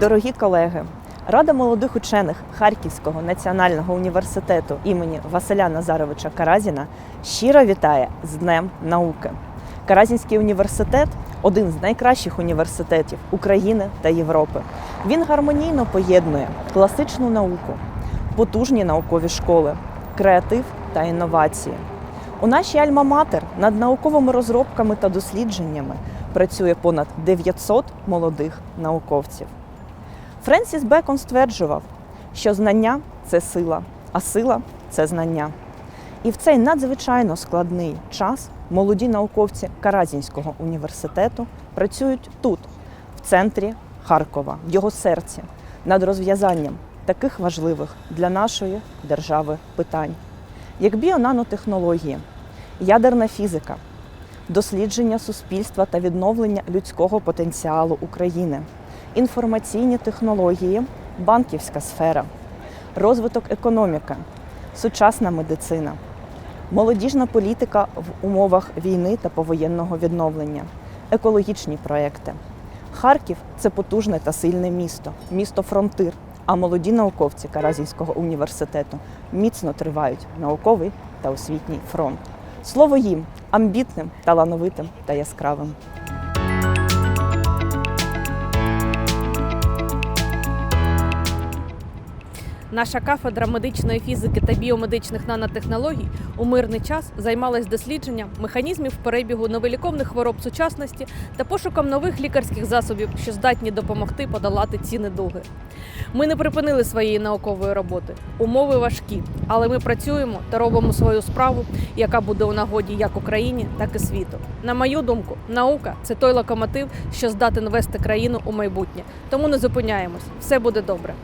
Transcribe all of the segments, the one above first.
Дорогі колеги, Рада молодих учених Харківського національного університету імені Василя Назаровича Каразіна щиро вітає з Днем науки. Каразінський університет один з найкращих університетів України та Європи. Він гармонійно поєднує класичну науку, потужні наукові школи, креатив та інновації. У нашій Альма-Матер над науковими розробками та дослідженнями працює понад 900 молодих науковців. Френсіс Бекон стверджував, що знання це сила, а сила це знання. І в цей надзвичайно складний час молоді науковці Каразінського університету працюють тут, в центрі Харкова, в його серці, над розв'язанням таких важливих для нашої держави питань, як біонанотехнології, ядерна фізика, дослідження суспільства та відновлення людського потенціалу України, інформаційні технології, банківська сфера, розвиток економіки, сучасна медицина, молодіжна політика в умовах війни та повоєнного відновлення, екологічні проекти. Харків це потужне та сильне місто, місто фронтир. А молоді науковці Каразінського університету міцно тривають науковий та освітній фронт. Слово їм амбітним, талановитим та яскравим. Наша кафедра медичної фізики та біомедичних нанотехнологій у мирний час займалась дослідженням механізмів перебігу новоліковних хвороб сучасності та пошуком нових лікарських засобів, що здатні допомогти подолати ці недуги. Ми не припинили своєї наукової роботи. Умови важкі, але ми працюємо та робимо свою справу, яка буде у нагоді як Україні, так і світу. На мою думку, наука це той локомотив, що здатен вести країну у майбутнє. Тому не зупиняємось. Все буде добре.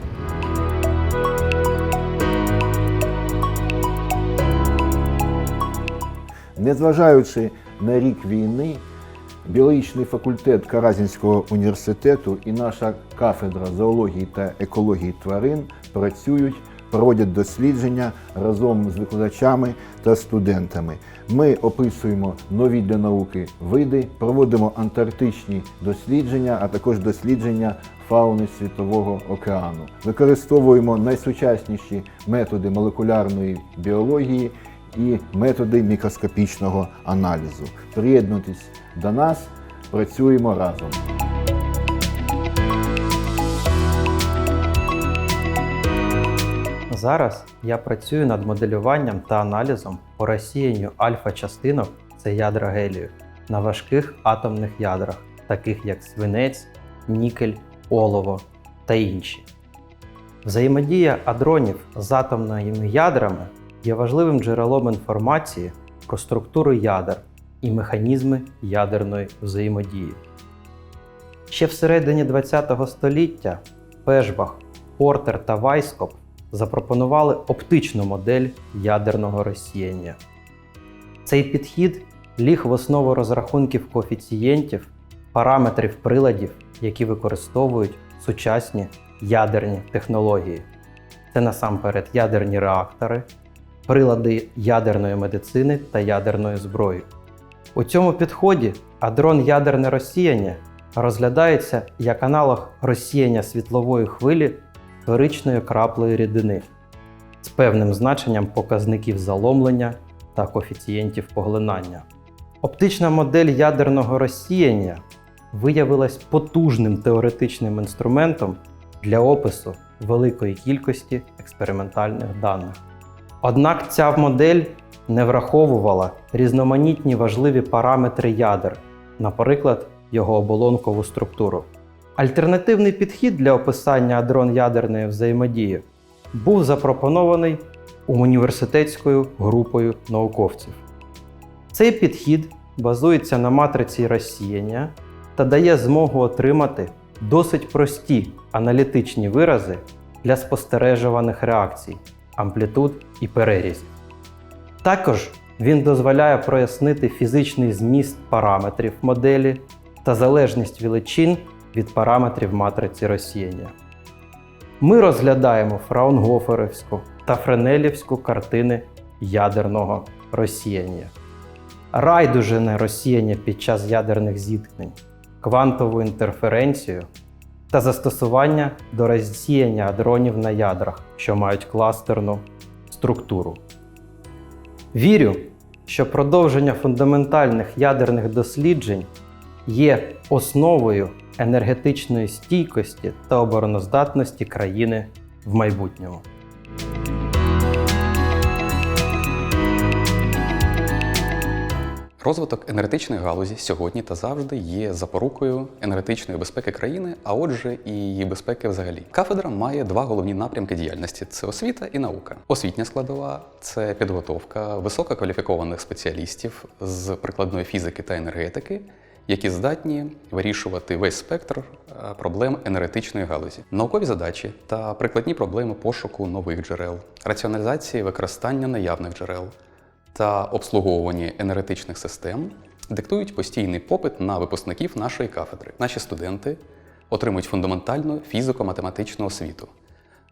Незважаючи на рік війни, біологічний факультет Каразінського університету і наша кафедра зоології та екології тварин працюють, проводять дослідження разом з викладачами та студентами. Ми описуємо нові для науки види, проводимо антарктичні дослідження, а також дослідження фауни Світового океану. Використовуємо найсучасніші методи молекулярної біології і методи мікроскопічного аналізу. Приєднуйтесь до нас, працюємо разом. Зараз я працюю над моделюванням та аналізом по розсіянню альфа-частинок це ядра гелію на важких атомних ядрах, таких як свинець, нікель, олово та інші. Взаємодія адронів з атомними ядрами є важливим джерелом інформації про структуру ядер і механізми ядерної взаємодії. Ще всередині ХХ століття Пешбах, Портер та Вайскоп запропонували оптичну модель ядерного розсіяння. Цей підхід ліг в основу розрахунків коефіцієнтів, параметрів приладів, які використовують сучасні ядерні технології. Це насамперед ядерні реактори, прилади ядерної медицини та ядерної зброї. У цьому підході адрон ядерне розсіяння розглядається як аналог розсіяння світлової хвилі сферичної краплеї рідини з певним значенням показників заломлення та коефіцієнтів поглинання. Оптична модель ядерного розсіяння виявилась потужним теоретичним інструментом для опису великої кількості експериментальних даних. Однак ця модель не враховувала різноманітні важливі параметри ядер, наприклад, його оболонкову структуру. Альтернативний підхід для описання адрон ядерної взаємодії був запропонований університетською групою науковців. Цей підхід базується на матриці розсіяння та дає змогу отримати досить прості аналітичні вирази для спостережуваних реакцій, амплітуд і перерізів. Також він дозволяє прояснити фізичний зміст параметрів моделі та залежність величин від параметрів матриці розсіяння. Ми розглядаємо фраунгоферівську та френелівську картини ядерного розсіяння, райдужене розсіяння під час ядерних зіткнень, квантову інтерференцію та застосування до розсіяння дронів на ядрах, що мають кластерну структуру. Вірю, що продовження фундаментальних ядерних досліджень є основою енергетичної стійкості та обороноздатності країни в майбутньому. Розвиток енергетичної галузі сьогодні та завжди є запорукою енергетичної безпеки країни, а отже, і її безпеки взагалі. Кафедра має два головні напрямки діяльності: це освіта і наука. Освітня складова це підготовка висококваліфікованих спеціалістів з прикладної фізики та енергетики. Які здатні вирішувати весь спектр е, проблем енергетичної галузі, наукові задачі та прикладні проблеми пошуку нових джерел, раціоналізації використання наявних джерел, та обслуговування енергетичних систем диктують постійний попит на випускників нашої кафедри. Наші студенти отримують фундаментальну фізико-математичну освіту.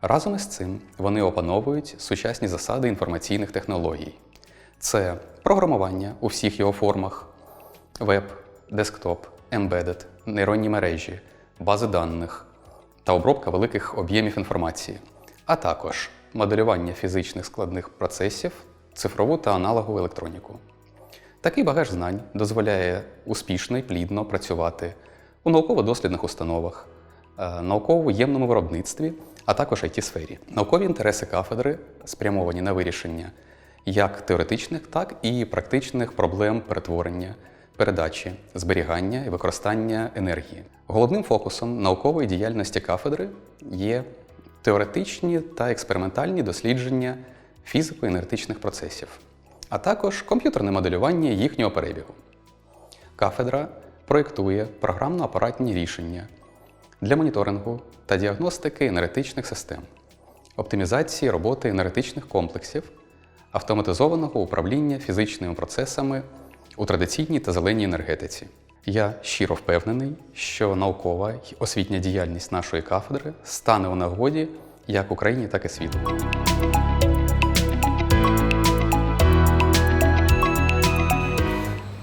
Разом із цим вони опановують сучасні засади інформаційних технологій. Це програмування у всіх його формах, веб, десктоп, ембедед, нейронні мережі, бази даних та обробка великих об'ємів інформації, а також моделювання фізичних складних процесів, цифрову та аналогову електроніку. Такий багаж знань дозволяє успішно і плідно працювати у науково-дослідних установах, е, науково-ємному виробництві, а також it сфері Наукові інтереси кафедри спрямовані на вирішення як теоретичних, так і практичних проблем перетворення, передачі, зберігання і використання енергії. Головним фокусом наукової діяльності кафедри є теоретичні та експериментальні дослідження фізико-енергетичних процесів, а також комп'ютерне моделювання їхнього перебігу. Кафедра проєктує програмно-апаратні рішення для моніторингу та діагностики енергетичних систем, оптимізації роботи енергетичних комплексів, автоматизованого управління фізичними процесами у традиційній та зеленій енергетиці. Я щиро впевнений, що наукова й освітня діяльність нашої кафедри стане у нагоді як Україні, так і світу.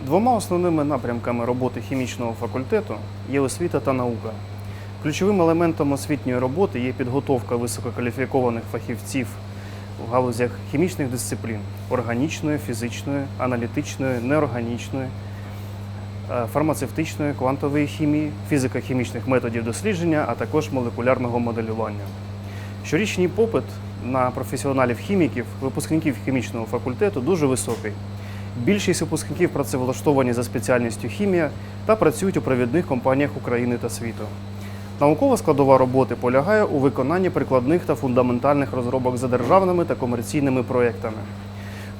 Двома основними напрямками роботи хімічного факультету є освіта та наука. Ключовим елементом освітньої роботи є підготовка висококваліфікованих фахівців в галузях хімічних дисциплін органічної, фізичної, аналітичної, неорганічної, е, фармацевтичної, квантової хімії, фізико-хімічних методів дослідження, а також молекулярного моделювання. Щорічний попит на професіоналів-хіміків, випускників хімічного факультету дуже високий. Більшість випускників працевлаштовані за спеціальністю хімія та працюють у провідних компаніях України та світу. Наукова складова роботи полягає у виконанні прикладних та фундаментальних розробок за державними та комерційними проєктами.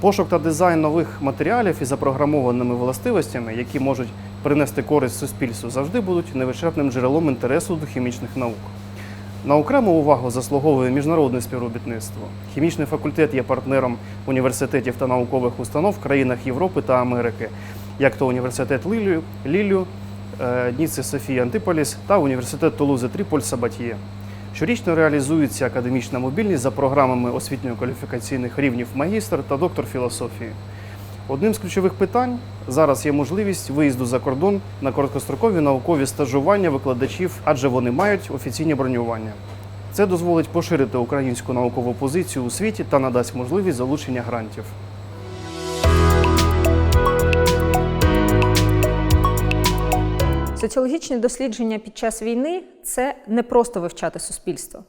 Пошук та дизайн нових матеріалів із запрограмованими властивостями, які можуть принести користь суспільству, завжди будуть невичерпним джерелом інтересу до хімічних наук. На окрему увагу заслуговує міжнародне співробітництво. Хімічний факультет є партнером університетів та наукових установ в країнах Європи та Америки, як то університет Лілю, Лілю е, Ніци Софія Антиполіс та університет Тулузи Тріполь Сабатьє. Щорічно реалізується академічна мобільність за програмами освітньо-кваліфікаційних рівнів магістр та доктор філософії. Одним з ключових питань зараз є можливість виїзду за кордон на короткострокові наукові стажування викладачів, адже вони мають офіційні бронювання. Це дозволить поширити українську наукову позицію у світі та надасть можливість залучення грантів. Соціологічні дослідження під час війни це не просто вивчати суспільство.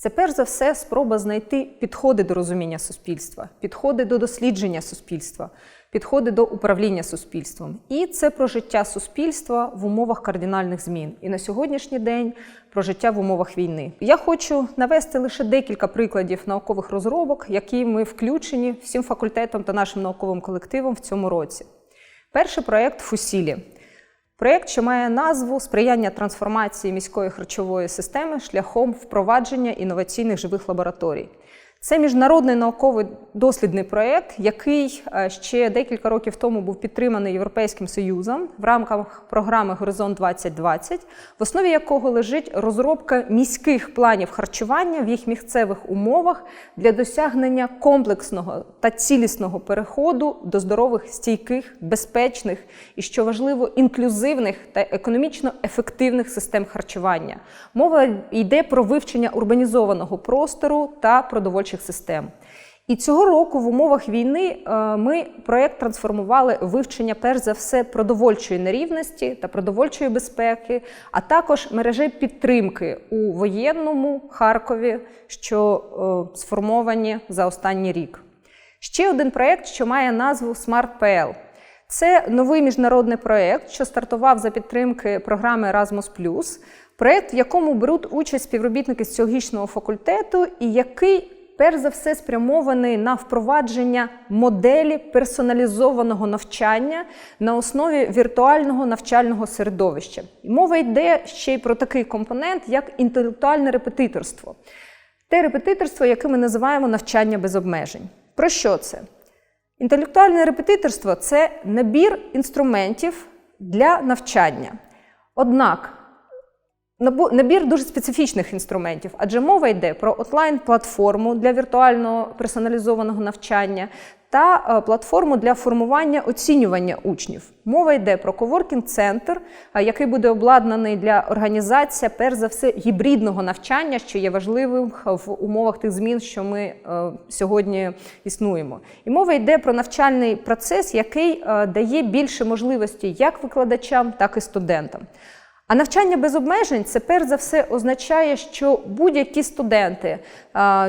Це перш за все спроба знайти підходи до розуміння суспільства, підходи до дослідження суспільства, підходи до управління суспільством. І це про життя суспільства в умовах кардинальних змін. І на сьогоднішній день про життя в умовах війни. Я хочу навести лише декілька прикладів наукових розробок, які ми включені всім факультетом та нашим науковим колективом в цьому році. Перший проєкт Фусілі. Проєкт, що має назву Сприяння трансформації міської харчової системи шляхом впровадження інноваційних живих лабораторій. Це міжнародний науковий дослідний проєкт, який е, ще декілька років тому був підтриманий Європейським Союзом в рамках програми Горизонт 2020, в основі якого лежить розробка міських планів харчування в їх місцевих умовах для досягнення комплексного та цілісного переходу до здорових, стійких, безпечних і, що важливо, інклюзивних та економічно ефективних систем харчування. Мова йде про вивчення урбанізованого простору та продовольчих систем. І цього року в умовах війни е, ми проєкт трансформували вивчення перш за все продовольчої нерівності та продовольчої безпеки, а також мережі підтримки у воєнному Харкові, що е, сформовані за останній рік. Ще один проєкт, що має назву SmartPL. Це новий міжнародний проєкт, що стартував за підтримки програми Erasmus+, проєкт, в якому беруть участь співробітники з факультету, і який перш за все спрямований на впровадження моделі персоналізованого навчання на основі віртуального навчального середовища. І мова йде ще й про такий компонент, як інтелектуальне репетиторство. Те репетиторство, яке ми називаємо навчання без обмежень. Про що це? Інтелектуальне репетиторство це набір інструментів для навчання. Однак набір дуже специфічних інструментів, адже мова йде про онлайн-платформу для віртуального персоналізованого навчання та е, платформу для формування оцінювання учнів. Мова йде про коворкінг-центр, е, який буде обладнаний для організації, перш за все, гібридного навчання, що є важливим в умовах тих змін, що ми е, сьогодні існуємо. І мова йде про навчальний процес, який е, дає більше можливостей як викладачам, так і студентам. А навчання без обмежень це перш за все означає, що будь-які студенти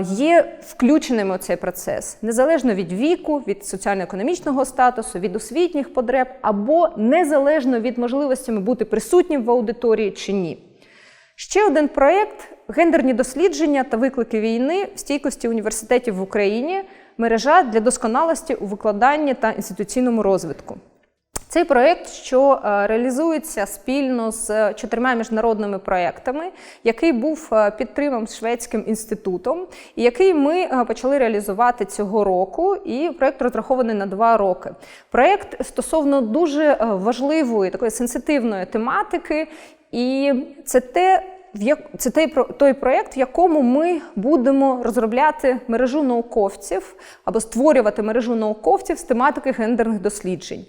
є включеними у цей процес, незалежно від віку, від соціально-економічного статусу, від освітніх потреб, або незалежно від можливостями бути присутнім в аудиторії чи ні. Ще один проєкт гендерні дослідження та виклики війни в стійкості університетів в Україні мережа для досконалості у викладанні та інституційному розвитку. Цей проєкт, що е, реалізується спільно з чотирма міжнародними проєктами, який був е, підтриманий Шведським інститутом, і який ми е, почали реалізувати цього року. І проєкт розрахований на два роки. Проєкт стосовно дуже е, важливої такої сенситивної тематики, і це те. Це той, той проєкт, в якому ми будемо розробляти мережу науковців або створювати мережу науковців з тематики гендерних досліджень.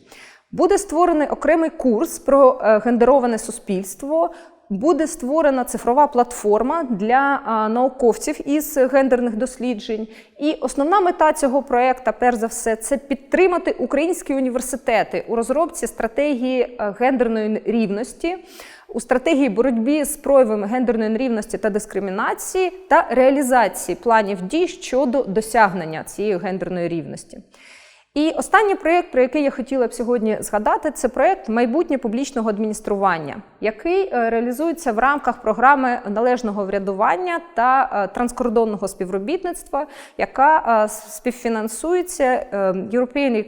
Буде створений окремий курс про е, гендероване суспільство. Буде створена цифрова платформа для науковців із гендерних досліджень. І основна мета цього проєкту, перш за все, це підтримати українські університети у розробці стратегії е, гендерної рівності, у стратегії боротьби з проявами гендерної нерівності та дискримінації та реалізації планів дій щодо досягнення цієї гендерної рівності. І останній проєкт, про який я хотіла б сьогодні згадати, це проєкт майбутнє публічного адміністрування, який е, реалізується в рамках програми належного врядування та е, транскордонного співробітництва, яка е, співфінансується European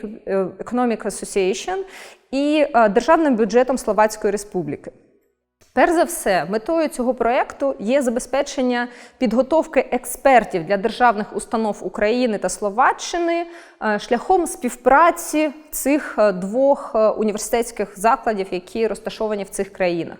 Economic Association і державним бюджетом Словацької Республіки. Перш за все, метою цього проєкту є забезпечення підготовки експертів для державних установ України та Словаччини е, шляхом співпраці цих е, двох е, університетських закладів, які розташовані в цих країнах.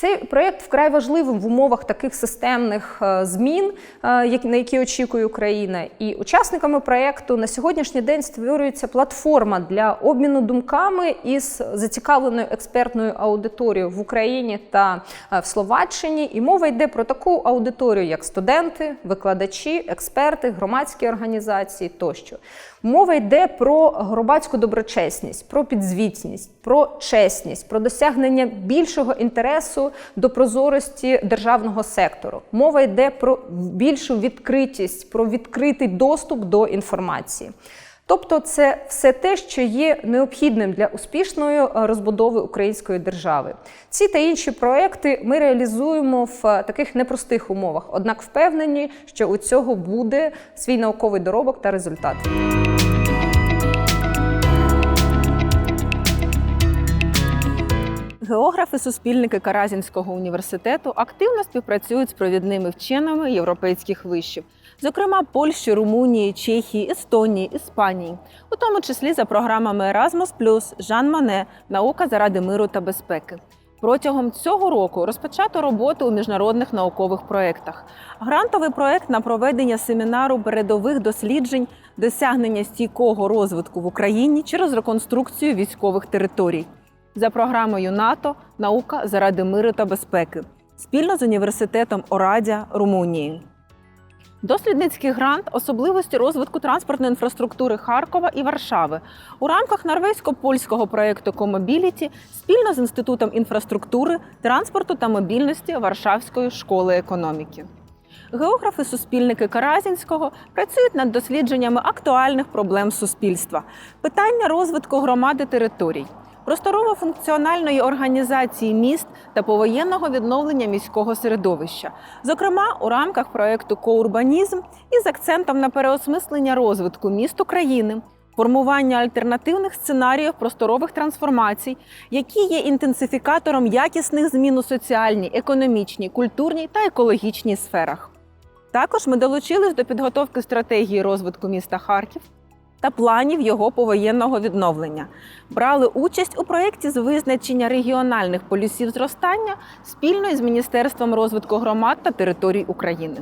Цей проєкт вкрай важливим в умовах таких системних е, змін, е, на які очікує Україна. І учасниками проєкту на сьогоднішній день створюється платформа для обміну думками із зацікавленою експертною аудиторією в Україні та е, в Словаччині. І мова йде про таку аудиторію, як студенти, викладачі, експерти, громадські організації тощо. Мова йде про громадську доброчесність, про підзвітність, про чесність, про досягнення більшого інтересу до прозорості державного сектору. Мова йде про більшу відкритість, про відкритий доступ до інформації. Тобто, це все те, що є необхідним для успішної е, розбудови української держави. Ці та інші проекти ми реалізуємо в е, таких непростих умовах, однак впевнені, що у цього буде свій науковий доробок та результат. Географи-суспільники Каразінського університету активно співпрацюють з провідними вченими європейських вишів, зокрема Польщі, Румунії, Чехії, Естонії, Іспанії, у тому числі за програмами Erasmus+, Жан Мане, Наука заради миру та безпеки. Протягом цього року розпочато роботу у міжнародних наукових проєктах. Грантовий проєкт на проведення семінару передових досліджень досягнення стійкого розвитку в Україні через реконструкцію військових територій за програмою НАТО Наука заради миру та безпеки спільно з університетом Орадя Румунії. Дослідницький грант особливості розвитку транспортної інфраструктури Харкова і Варшави. У рамках норвезько-польського проєкту Комобіліті спільно з Інститутом інфраструктури, транспорту та мобільності Варшавської школи економіки. Географи-суспільники Каразінського працюють над дослідженнями актуальних проблем суспільства, питання розвитку громади територій, просторово-функціональної організації міст та повоєнного відновлення міського середовища, зокрема у рамках проєкту Коурбанізм із акцентом на переосмислення розвитку міст України. Формування альтернативних сценаріїв просторових трансформацій, які є інтенсифікатором якісних змін у соціальній, економічній, культурній та екологічній сферах. Також ми долучились до підготовки стратегії розвитку міста Харків та планів його повоєнного відновлення. Брали участь у проєкті з визначення регіональних полюсів зростання спільно із Міністерством розвитку громад та територій України.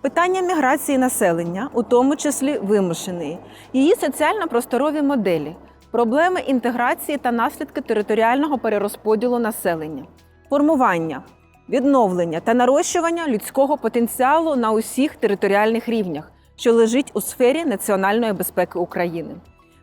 Питання міграції населення, у тому числі вимушеної, її соціально-просторові моделі, проблеми інтеграції та наслідки територіального перерозподілу населення, формування, відновлення та нарощування людського потенціалу на усіх територіальних рівнях, що лежить у сфері національної безпеки України.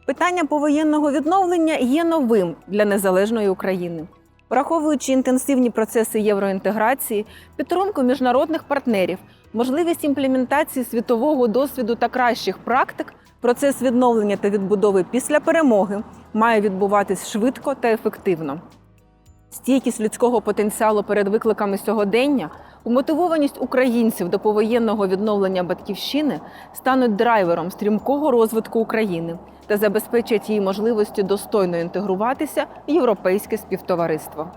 Питання повоєнного відновлення є новим для незалежної України. Враховуючи інтенсивні процеси євроінтеграції, підтримку міжнародних партнерів, можливість імплементації світового досвіду та кращих практик, процес відновлення та відбудови після перемоги має відбуватись швидко та ефективно. Стійкість людського потенціалу перед викликами сьогодення, умотивованість українців до повоєнного відновлення батьківщини стануть драйвером стрімкого розвитку України та забезпечать її можливості достойно інтегруватися в європейське співтовариство.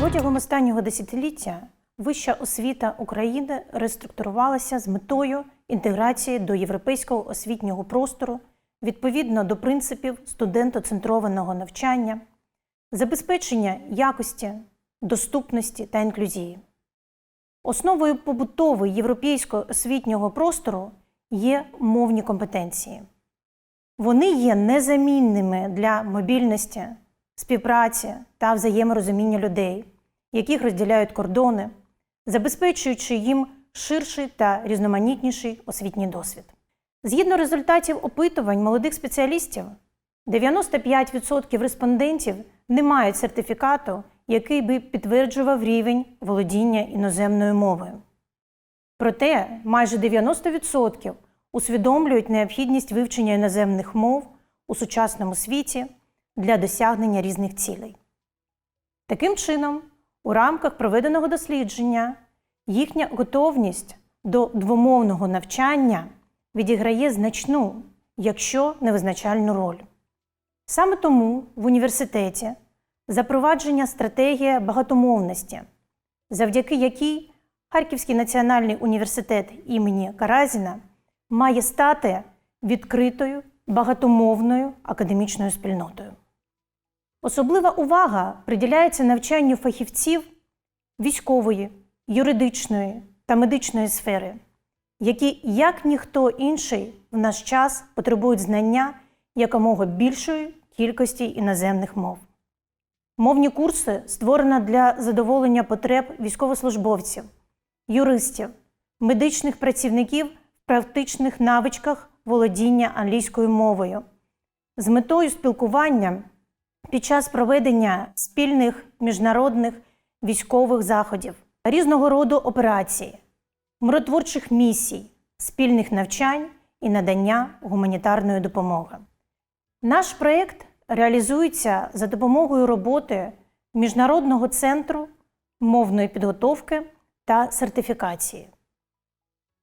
Протягом останнього десятиліття вища освіта України реструктурувалася з метою інтеграції до європейського освітнього простору відповідно до принципів студентоцентрованого навчання, забезпечення якості, доступності та інклюзії. Основою побутови європейського освітнього простору є мовні компетенції. Вони є незамінними для мобільності, співпраці та взаєморозуміння людей, яких розділяють кордони, забезпечуючи їм ширший та різноманітніший освітній досвід. Згідно результатів опитувань молодих спеціалістів, 95% респондентів не мають сертифікату, який би підтверджував рівень володіння іноземною мовою. Проте майже 90% усвідомлюють необхідність вивчення іноземних мов у сучасному світі для досягнення різних цілей. Таким чином, у рамках проведеного дослідження їхня готовність до двомовного навчання відіграє значну, якщо не визначальну роль. Саме тому в університеті запровадження стратегія багатомовності, завдяки якій Харківський національний університет імені Каразіна має стати відкритою багатомовною академічною спільнотою. Особлива увага приділяється навчанню фахівців військової, юридичної та медичної сфери, які, як ніхто інший, в наш час потребують знання якомога більшої кількості іноземних мов. Мовні курси створено для задоволення потреб військовослужбовців, юристів, медичних працівників в практичних навичках володіння англійською мовою з метою спілкування під час проведення спільних міжнародних військових заходів, різного роду операцій, миротворчих місій, спільних навчань і надання гуманітарної допомоги. Наш проєкт реалізується за допомогою роботи Міжнародного центру мовної підготовки та сертифікації.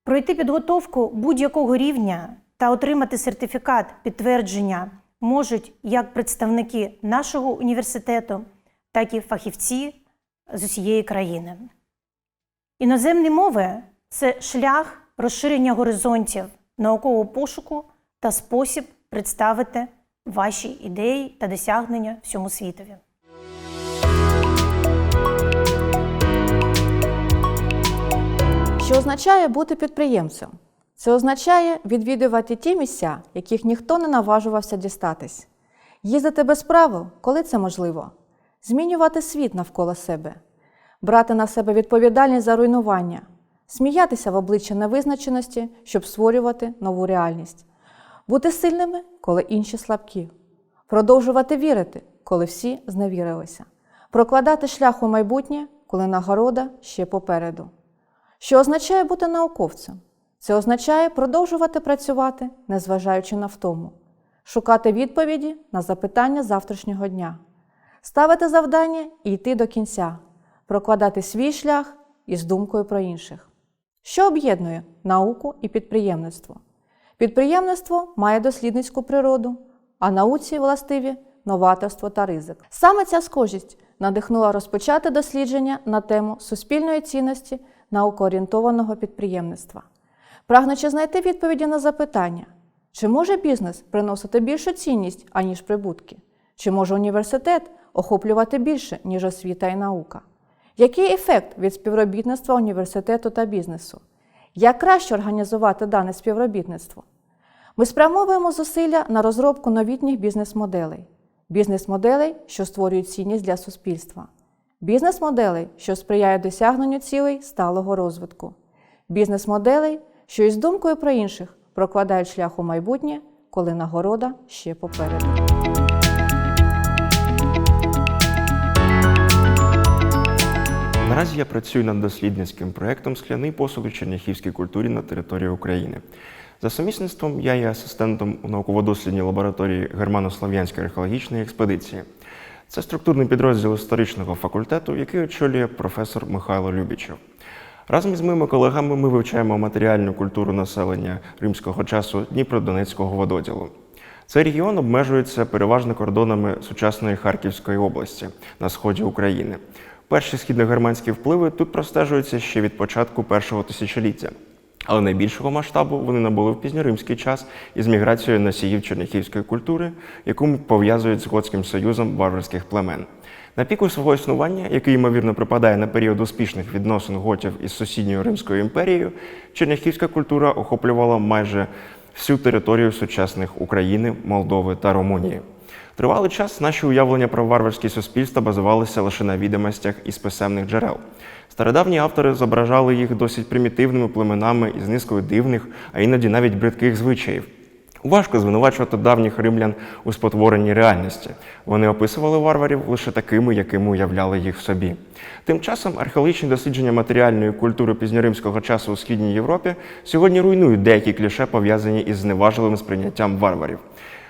Пройти підготовку будь-якого рівня та отримати сертифікат підтвердження можуть як представники нашого університету, так і фахівці з усієї країни. Іноземні мови це шлях розширення горизонтів наукового пошуку та спосіб представити ваші ідеї та досягнення всьому світові. Що означає бути підприємцем? Це означає відвідувати ті місця, яких ніхто не наважувався дістатись, їздити без правил, коли це можливо, змінювати світ навколо себе, брати на себе відповідальність за руйнування, сміятися в обличчя невизначеності, щоб створювати нову реальність, бути сильними, коли інші слабкі, продовжувати вірити, коли всі зневірилися, прокладати шлях у майбутнє, коли нагорода ще попереду. Що означає бути науковцем? Це означає продовжувати працювати, незважаючи на втому, шукати відповіді на запитання завтрашнього дня, ставити завдання і йти до кінця, прокладати свій шлях із думкою про інших. Що об'єднує науку і підприємництво? Підприємництво має дослідницьку природу, а науці властиві новаторство та ризик. Саме ця схожість надихнула розпочати дослідження на тему суспільної цінності наукоорієнтованого підприємництва. Прагнучи знайти відповіді на запитання, чи може бізнес приносити більшу цінність, аніж прибутки? Чи може університет охоплювати більше, ніж освіта і наука? Який ефект від співробітництва університету та бізнесу? Як краще організувати дане співробітництво? Ми спрямовуємо зусилля на розробку новітніх бізнес-моделей, бізнес-моделей, що створюють цінність для суспільства, бізнес-моделей, що сприяють досягненню цілей сталого розвитку, бізнес-моделей, що із думкою про інших прокладають шлях у майбутнє, коли нагорода ще попереду. Я працюю над дослідницьким проєктом Скляний посуд у черняхівській культурі на території України. За сумісництвом я є асистентом у науково-дослідній лабораторії Германо-Слов'янської археологічної експедиції. Це структурний підрозділ історичного факультету, який очолює професор Михайло Любічев. Разом із моїми колегами ми вивчаємо матеріальну культуру населення римського часу Дніпродонецького вододілу. Цей регіон обмежується переважно кордонами сучасної Харківської області на сході України. Перші східногерманські впливи тут простежуються ще від початку першого тисячоліття. Але найбільшого масштабу вони набули в пізньоримський час із міграцією носіїв черняхівської культури, яку пов'язують з Готським союзом варварських племен. На піку свого існування, який ймовірно припадає на період успішних відносин готів із сусідньою Римською імперією, черняхівська культура охоплювала майже всю територію сучасних України, Молдови та Румунії. Тривалий час наші уявлення про варварські суспільства базувалися лише на відомостях із писемних джерел. Стародавні автори зображали їх досить примітивними племенами із низкою дивних, а іноді навіть бридких звичаїв. Важко звинувачувати давніх римлян у спотворенні реальності. Вони описували варварів лише такими, якими уявляли їх в собі. Тим часом археологічні дослідження матеріальної культури пізньоримського часу у східній Європі сьогодні руйнують деякі кліше, пов'язані із зневажливим сприйняттям варварів.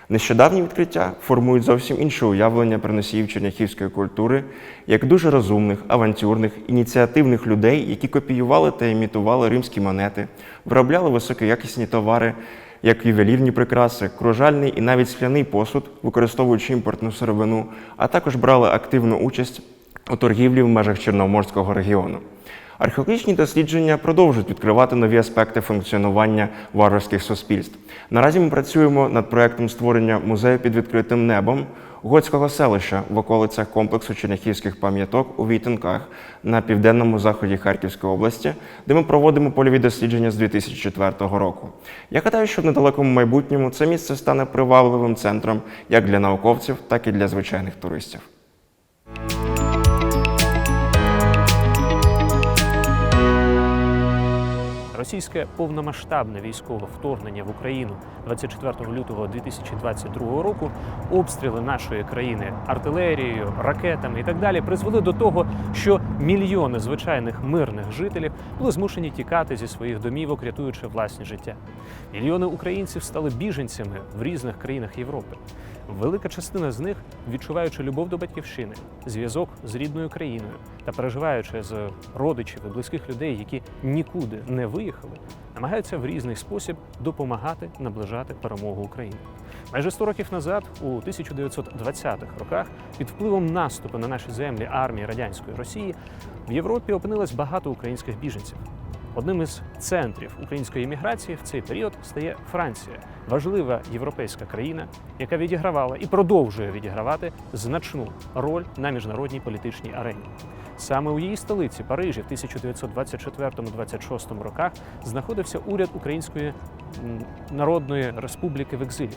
Нещодавні відкриття формують зовсім інше уявлення про носіїв черняхівської культури як дуже розумних, авантюрних, ініціативних людей, які копіювали та імітували римські монети, виробляли високоякісні товари, як ювелірні прикраси, кружальний і навіть скляний посуд, використовуючи імпортну сировину, а також брали активну участь у торгівлі в межах Чорноморського регіону. Археологічні дослідження продовжують відкривати нові аспекти функціонування варварських суспільств. Наразі ми працюємо над проектом створення музею під відкритим небом готського селища в околицях комплексу черняхівських пам'яток у Війтенках на південному заході Харківської області, де ми проводимо польові дослідження з 2004 року. Я гадаю, що в недалекому майбутньому це місце стане привабливим центром як для науковців, так і для звичайних туристів. Російське повномасштабне військове вторгнення в Україну 24 лютого 2022 року, обстріли нашої країни артилерією, ракетами і так далі призвели до того, що мільйони звичайних мирних жителів були змушені тікати зі своїх домівок, рятуючи власні життя. Мільйони українців стали біженцями в різних країнах Європи. Велика частина з них, відчуваючи любов до батьківщини, зв'язок з рідною країною та переживаючи з родичів і близьких людей, які нікуди не виїхали, намагаються в різний спосіб допомагати наближати перемогу України. Майже 100 років назад, у 1920-х роках, під впливом наступу на наші землі армії радянської Росії в Європі опинилось багато українських біженців. Одним із центрів української еміграції в цей період стає Франція, важлива європейська країна, яка відігравала і продовжує відігравати значну роль на міжнародній політичній арені. Саме у її столиці Парижі в 1924-26 роках знаходився уряд Української Народної Республіки в екзилі.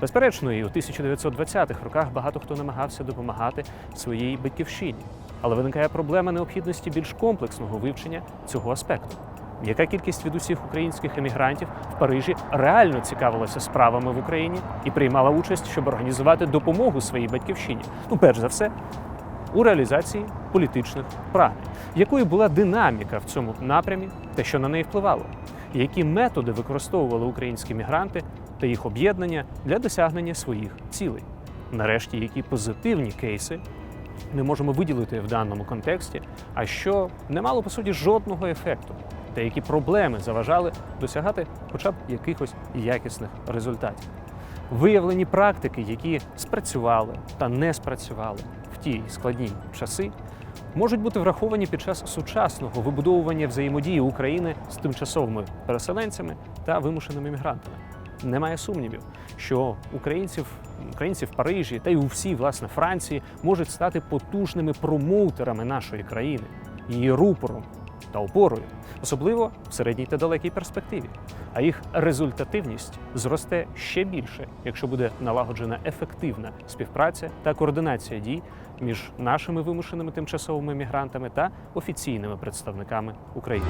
Безперечно, і у 1920-х роках багато хто намагався допомагати своїй батьківщині, але виникає проблема необхідності більш комплексного вивчення цього аспекту. Яка кількість від усіх українських емігрантів в Парижі реально цікавилася справами в Україні і приймала участь, щоб організувати допомогу своїй батьківщині? Ну, перш за все, у реалізації політичних прагнень, якою була динаміка в цьому напрямі та що на неї впливало, які методи використовували українські мігранти та їх об'єднання для досягнення своїх цілей. Нарешті, які позитивні кейси ми можемо виділити в даному контексті, а що не мало по суті жодного ефекту, та які проблеми заважали досягати хоча б якихось якісних результатів. Виявлені практики, які спрацювали та не спрацювали в ті складні часи, можуть бути враховані під час сучасного вибудовування взаємодії України з тимчасовими переселенцями та вимушеними мігрантами. Немає сумнівів, що українців, українці в Парижі та й у всій власне Франції можуть стати потужними промоутерами нашої країни, її рупором та опорою, особливо в середній та далекій перспективі. А їх результативність зросте ще більше, якщо буде налагоджена ефективна співпраця та координація дій між нашими вимушеними тимчасовими мігрантами та офіційними представниками України.